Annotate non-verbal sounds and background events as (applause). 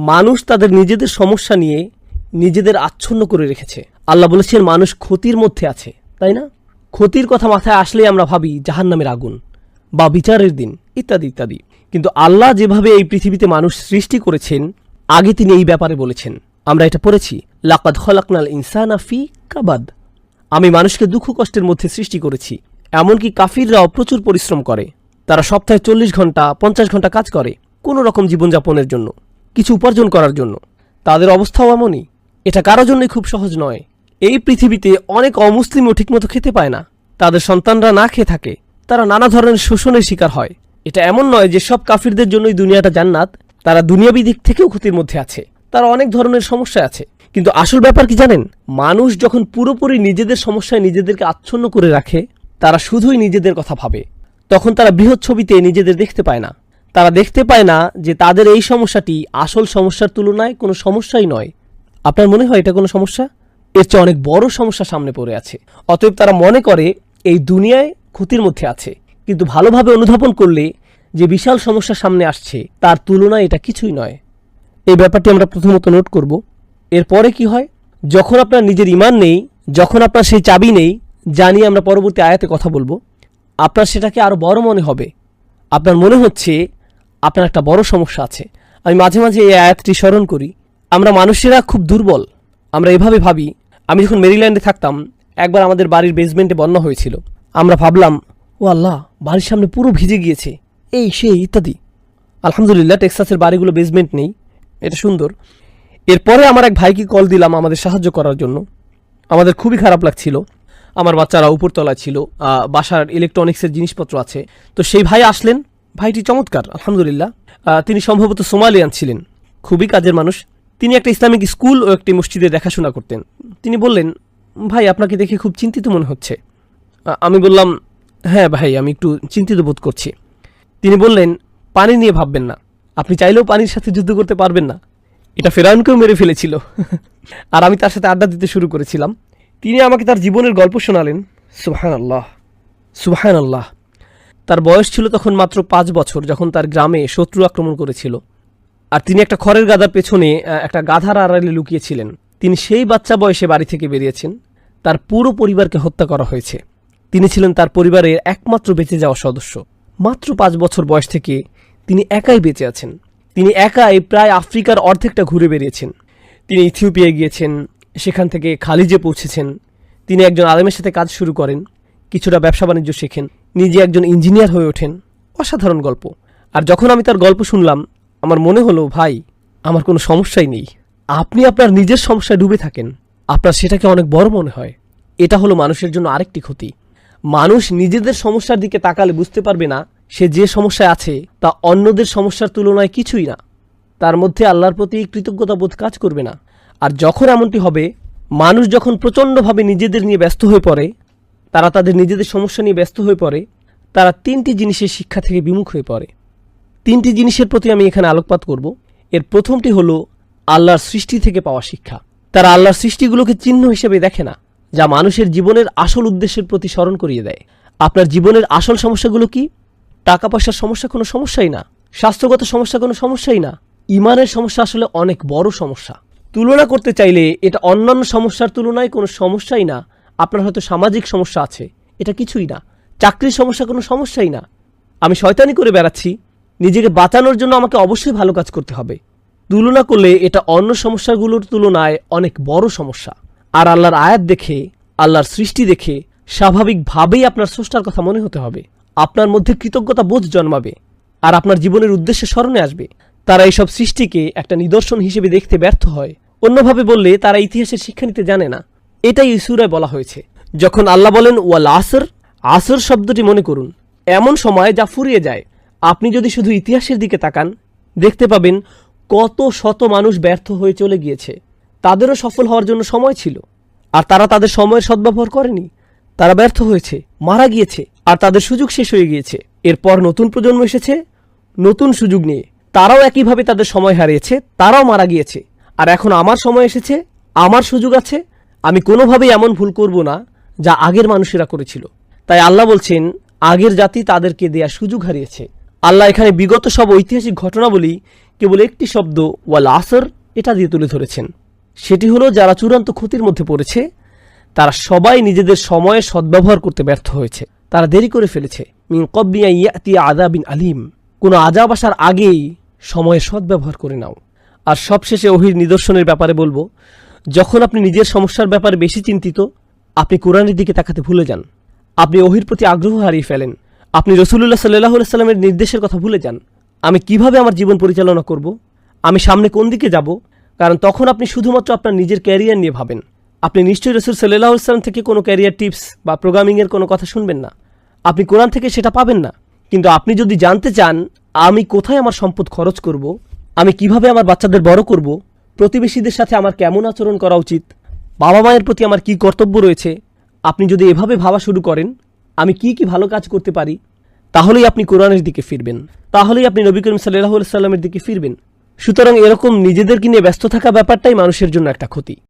মানুষ তাদের নিজেদের সমস্যা নিয়ে নিজেদের আচ্ছন্ন করে রেখেছে। আল্লাহ বলেছেন, মানুষ ক্ষতির মধ্যে আছে। তাই না? ক্ষতির কথা মাথায় আসলেই আমরা ভাবি, জাহান্নামের আগুন বা বিচারের দিন, ইত্যাদি ইত্যাদি। কিন্তু আল্লাহ যেভাবে এই পৃথিবীতে মানুষ সৃষ্টি করেছেন, আগে তিনি এই ব্যাপারে বলেছেন। আমরা এটা পড়েছি, লাকাদ খলাকনাল ইনসানা ফি কাবাদ। আমি মানুষকে দুঃখ কষ্টের মধ্যে সৃষ্টি করেছি, এমনকি কাফিররাও প্রচুর পরিশ্রম করে। তারা সপ্তাহে চল্লিশ ঘণ্টা, পঞ্চাশ ঘণ্টা কাজ করে কোনো রকম জীবনযাপনের জন্য। কিছু উপার্জন করার জন্য। তাদের অবস্থাও এমনই। এটা কারও জন্যই খুব সহজ নয়। এই পৃথিবীতে অনেক অমুসলিমও ঠিকমতো খেতে পায় না। তাদের সন্তানরা না খেয়ে থাকে। তারা নানা ধরনের শোষণের শিকার হয়। এটা এমন নয় যে সব কাফিরদের জন্যই দুনিয়াটা জান্নাত। তারা দুনিয়াবি দিক থেকেও ক্ষতির মধ্যে আছে। তারা অনেক ধরনের সমস্যা আছে। কিন্তু আসল ব্যাপার কি জানেন? মানুষ যখন পুরোপুরি নিজেদের সমস্যায় নিজেদেরকে আচ্ছন্ন করে রাখে, তারা শুধুই নিজেদের কথা ভাবে। তখন তারা বৃহৎ ছবিতে নিজেদের দেখতে পায় না। তারা দেখতে পায় না যে তাদের এই সমস্যাটি আসল সমস্যার তুলনায় কোনো সমস্যাই নয়। আপনার মনে হয় এটা কোনো সমস্যা? এর চেয়ে অনেক বড় সমস্যা সামনে পড়ে আছে। অতএব তারা মনে করে এই দুনিয়ায় ক্ষতির মধ্যে আছে। কিন্তু ভালোভাবে অনুধাবন করলে যে বিশাল সমস্যা সামনে আসছে, তার তুলনায় এটা কিছুই নয়। এই ব্যাপারটি আমরা প্রথমত নোট করব। এরপরে কি হয়? যখন আপনার নিজের ইমান নেই, যখন আপনার সেই চাবি নেই জানিয়ে আমরা পরবর্তী আয়াতে কথা বলব, আপনার সেটাকে আরও বড় মনে হবে। আপনার মনে হচ্ছে আপনার একটা বড় সমস্যা আছে। আমি মাঝে মাঝে এই আয়াতটি স্মরণ করি। আমরা মানুষেরা খুব দুর্বল। আমরা এভাবে ভাবি, আমি যখন মেরিল্যান্ডে থাকতাম, একবার আমাদের বাড়ির বেসমেন্টে বন্যা হয়েছিল। আমরা ভাবলাম, ও আল্লাহ, বাড়ির সামনে পুরো ভিজে গিয়েছে। এই, সেই, ইত্যাদি। আলহামদুলিল্লাহ, টেক্সাসের বাড়িগুলো বেসমেন্ট নেই। এটা সুন্দর। এরপরে আমার এক ভাইকে কল দিলাম আমাদের সাহায্য করার জন্য। আমাদের খুবই খারাপ লাগছিল। আমার বাচ্চারা উপরতলায় ছিল বাসার ইলেকট্রনিক্সের জিনিসপত্র আছে। তো সেই ভাই আসলেন ভাইটি চমৎকার, আলহামদুলিল্লাহ। তিনি সম্ভবত সোমালিয়ান ছিলেন। খুবই কাজের মানুষ। তিনি একটা ইসলামিক স্কুল ও একটি মসজিদে দেখাশোনা করতেন। তিনি বললেন, ভাই, আপনাকে দেখে খুব চিন্তিত মনে হচ্ছে। আমি বললাম হ্যাঁ ভাই, আমি একটু চিন্তিত বোধ করছি। তিনি বললেন, পানি নিয়ে ভাববেন না। আপনি চাইলেও পানির সাথে যুদ্ধ করতে পারবেন না। এটা ফেরাউনকেও মেরে ফেলেছিল। (laughs) আর আমি তার সাথে আড্ডা দিতে শুরু করেছিলাম। তিনি আমাকে তার জীবনের গল্প শোনালেন। সুবহান আল্লাহ সুবহান আল্লাহ তার বয়স ছিল তখন মাত্র পাঁচ বছর, যখন তার গ্রামে শত্রু আক্রমণ করেছিল। আর তিনি একটা খড়ের গাদার পেছনে একটা গাধার আড়ালে লুকিয়েছিলেন। তিনি সেই বাচ্চা বয়সে বাড়ি থেকে বেরিয়েছেন। তার পুরো পরিবারকে হত্যা করা হয়েছে। তিনি ছিলেন তার পরিবারের একমাত্র বেঁচে যাওয়া সদস্য। মাত্র পাঁচ বছর বয়স থেকে তিনি একাই বেঁচে আছেন। তিনি একাই প্রায় আফ্রিকার অর্ধেকটা ঘুরে বেরিয়েছেন। তিনি ইথিওপিয়ায় গিয়েছেন, সেখান থেকে খালিজে পৌঁছেছেন। তিনি একজন আলেমের সাথে কাজ শুরু করেন, কিছুটা ব্যবসা বাণিজ্য শেখেন। নিজে একজন ইঞ্জিনিয়ার হয়ে ওঠেন। অসাধারণ গল্প। আর যখন আমি তার গল্প শুনলাম, আমার মনে হলো, ভাই, আমার কোনো সমস্যাই নেই। আপনি আপনার নিজের সমস্যায় ডুবে থাকেন। আপনার সেটাকে অনেক বড় মনে হয়। এটা হলো মানুষের জন্য আরেকটি ক্ষতি। মানুষ নিজেদের সমস্যার দিকে তাকালে বুঝতে পারবে না, সে যে সমস্যায় আছে তা অন্যদের সমস্যার তুলনায় কিছুই না। তার মধ্যে আল্লাহর প্রতি কৃতজ্ঞতা বোধ কাজ করবে না। আর যখন এমনটি হবে, মানুষ যখন প্রচণ্ডভাবে নিজেদের নিয়ে ব্যস্ত হয়ে পড়ে তারা তাদের নিজেদের সমস্যা নিয়ে ব্যস্ত হয়ে পড়ে, তারা তিনটি জিনিসের শিক্ষা থেকে বিমুখ হয়ে পড়ে। তিনটি জিনিসের প্রতি আমি এখানে আলোকপাত করব। এর প্রথমটি হলো আল্লাহর সৃষ্টি থেকে পাওয়া শিক্ষা। তারা আল্লাহর সৃষ্টিগুলোকে চিহ্ন হিসেবে দেখে না, যা মানুষের জীবনের আসল উদ্দেশ্যের প্রতি স্মরণ করিয়ে দেয়। আপনার জীবনের আসল সমস্যাগুলো কি? টাকা পয়সার সমস্যা কোনো সমস্যাই না। স্বাস্থ্যগত সমস্যা কোনো সমস্যাই না। ইমানের সমস্যা আসলে অনেক বড় সমস্যা। তুলনা করতে চাইলে এটা অন্যান্য সমস্যার তুলনায় কোনো সমস্যাই না আপনার হয়তো সামাজিক সমস্যা আছে। এটা কিছুই না। চাকরির সমস্যা কোনো সমস্যাই না। আমি শয়তানি করে বেড়াচ্ছি। নিজেকে বাঁচানোর জন্য আমাকে অবশ্যই ভালো কাজ করতে হবে। তুলনা করলে এটা অন্য সমস্যাগুলোর তুলনায় অনেক বড় সমস্যা। আর আল্লাহর আয়াত দেখে, আল্লাহর সৃষ্টি দেখে স্বাভাবিকভাবেই আপনার স্রষ্টার কথা মনে হতে হবে। আপনার মধ্যে কৃতজ্ঞতা বোধ জন্মাবে। আর আপনার জীবনের উদ্দেশ্যে স্মরণে আসবে। তারা এইসব সৃষ্টিকে একটা নিদর্শন হিসেবে দেখতে ব্যর্থ হয়। অন্যভাবে বললে, তারা ইতিহাসের শিক্ষা নিতে জানে না। এটাই ইসুরায় বলা হয়েছে। যখন আল্লাহ বলেন, ওয়াল আসর আসর শব্দটি মনে করুন। এমন সময় যা ফুরিয়ে যায়। আপনি যদি শুধু ইতিহাসের দিকে তাকান, দেখতে পাবেন কত শত মানুষ ব্যর্থ হয়ে চলে গিয়েছে। তাদেরও সফল হওয়ার জন্য সময় ছিল। আর তারা তাদের সময়ের সদ্ব্যবহার করেনি। তারা ব্যর্থ হয়েছে, মারা গিয়েছে, আর তাদের সুযোগ শেষ হয়ে গিয়েছে। এরপর নতুন প্রজন্ম এসেছে, নতুন সুযোগ নিয়ে। তারাও একইভাবে তাদের সময় হারিয়েছে, তারাও মারা গিয়েছে। আর এখন আমার সময় এসেছে, আমার সুযোগ আছে আমি কোনোভাবেই এমন ভুল করব না যা আগের মানুষেরা করেছিল। তাই আল্লাহ বলছেন, আগের জাতি তাদেরকে দেয়া সুযোগ হারিয়েছে। আল্লাহ এখানে বিগত সব ঐতিহাসিক ঘটনাবলী কেবল একটি শব্দ, ওয়াল আসর, এটা দিয়ে তুলে ধরেছেন। সেটি হলো, যারা চূড়ান্ত ক্ষতির মধ্যে পড়েছে, তারা সবাই নিজেদের সময়ে সদ্ব্যবহার করতে ব্যর্থ হয়েছে। তারা দেরি করে ফেলেছে। মিন কব্বিয়া ইয়াতি আদাবিন আলিম। কোনো আজাব আসার আগেই সময়ে সদ্ব্যবহার করে নাও। আর সবশেষে ওহির নিদর্শনের ব্যাপারে বলব যখন আপনি নিজের সমস্যার ব্যাপারে বেশি চিন্তিত, আপনি কোরআনের দিকে তাকাতে ভুলে যান। আপনি ওহির প্রতি আগ্রহ হারিয়ে ফেলেন। আপনি রসুল্লাহ সাল্লাহ সাল্লামের নির্দেশের কথা ভুলে যান। আমি কীভাবে আমার জীবন পরিচালনা করব? আমি সামনে কোন দিকে যাব? কারণ তখন আপনি শুধুমাত্র আপনার নিজের ক্যারিয়ার নিয়ে ভাবেন। আপনি নিশ্চয়ই রসুল সাল্লাহ সাল্লাম থেকে কোনো ক্যারিয়ার টিপস বা প্রোগ্রামিংয়ের কোনো কথা শুনবেন না। আপনি কোরআন থেকে সেটা পাবেন না। কিন্তু আপনি যদি জানতে চান, আমি কোথায় আমার সম্পদ খরচ করব? আমি কীভাবে আমার বাচ্চাদের বড় করব? প্রতিবেশীদের সাথে আমার কেমন আচরণ করা উচিত? বাবা মায়ের প্রতি আমার কি কর্তব্য রয়েছে? আপনি যদি এভাবে ভাবা শুরু করেন, আমি কি কি ভালো কাজ করতে পারি? তাহলেই আপনি কোরআনের দিকে ফিরবেন। তাহলেই আপনি নবী করিম সাল্লাহ সাল্লামের দিকে ফিরবেন। সুতরাং এরকম নিজেদেরকে নিয়ে ব্যস্ত থাকা ব্যাপারটাই মানুষের জন্য একটা ক্ষতি।